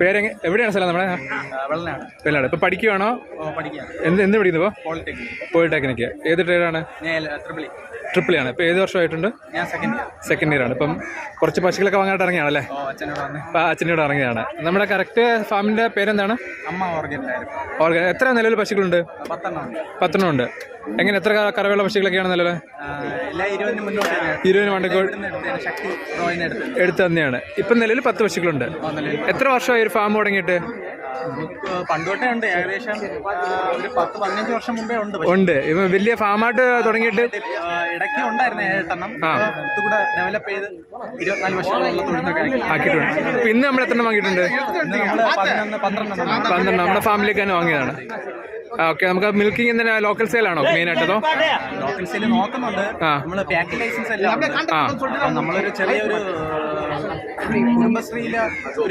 പേര് എവിടെയാണ് സ്ഥലം നമ്മുടെ? വെള്ളനാട്. ഇപ്പൊ പഠിക്കുവാണോ? പഠിക്കുക എന്ത് എന്ത് പഠിക്കുന്നു ഇപ്പോൾ പോളിടെക്നിക്. പോളിടെക്നിക്ക് ഏത് ട്രേഡാണ്? ട്രിപ്പിൾ ആണ്. ഇപ്പൊ ഏത് വർഷമായിട്ടുണ്ട്? സെക്കൻഡ് ഇയർ ആണ്. ഇപ്പം കുറച്ച് പശുക്കളൊക്കെ വാങ്ങാനായിട്ട് ഇറങ്ങിയാണല്ലേ? ഇറങ്ങിയാണ് അപ്പം അച്ഛനോട് ഇറങ്ങിയതാണ്. നമ്മുടെ കറക്റ്റ് ഫാമിന്റെ പേരെന്താണ്? അമ്മ ഓർഗനായിരുന്നു ഓർഗ എത്ര നിലവിൽ പശുക്കളുണ്ട്? പത്തെണ്ണം ഉണ്ട്. എങ്ങനെ എത്ര കറവുള്ള കറവയുള്ള പശുക്കളൊക്കെയാണ് നിലവിൽ? ഇരുപതിന് വണ്ടിക്കോട് എടുത്ത് തന്നെയാണ്. ഇപ്പം നിലവിൽ പത്ത് പശുക്കളുണ്ട്. എത്ര വർഷമായി ഒരു ഫാം തുടങ്ങിയിട്ട്? നമുക്ക് പണ്ട് ഉണ്ട് ഏകദേശം ഒരു പത്ത് പതിനഞ്ച് വർഷം മുമ്പേ ഉണ്ട്. ഉണ്ട്. ഇപ്പൊ വലിയ ഫാമായിട്ട് തുടങ്ങിയിട്ട് ഇടയ്ക്ക് ഉണ്ടായിരുന്നു ഏഴെട്ടെണ്ണം. കൂടെ ഡെവലപ്പ് ചെയ്ത് ഇരുപത്തിനാല് ആക്കിയിട്ടുണ്ട്. ഇന്ന് നമ്മൾ എത്ര വാങ്ങിയിട്ടുണ്ട്? പന്ത്രണ്ട്. നമ്മുടെ ഫാമിലിക്ക് തന്നെ വാങ്ങിയതാണ്. ഓക്കെ. നമുക്ക് മിൽക്കിംഗ് എന്തിനാ ലോക്കൽ സെയിൽ ആണോ മെയിൻ ആയിട്ടോ ലോക്കൽ സെയിൽ നോക്കുന്നുണ്ട്. നമ്മൾ പാക്കിംഗ് ലൈസൻസ് എല്ലാം നമ്മളൊരു ചെറിയൊരു കുടുംബശ്രീയിലെ ഒരു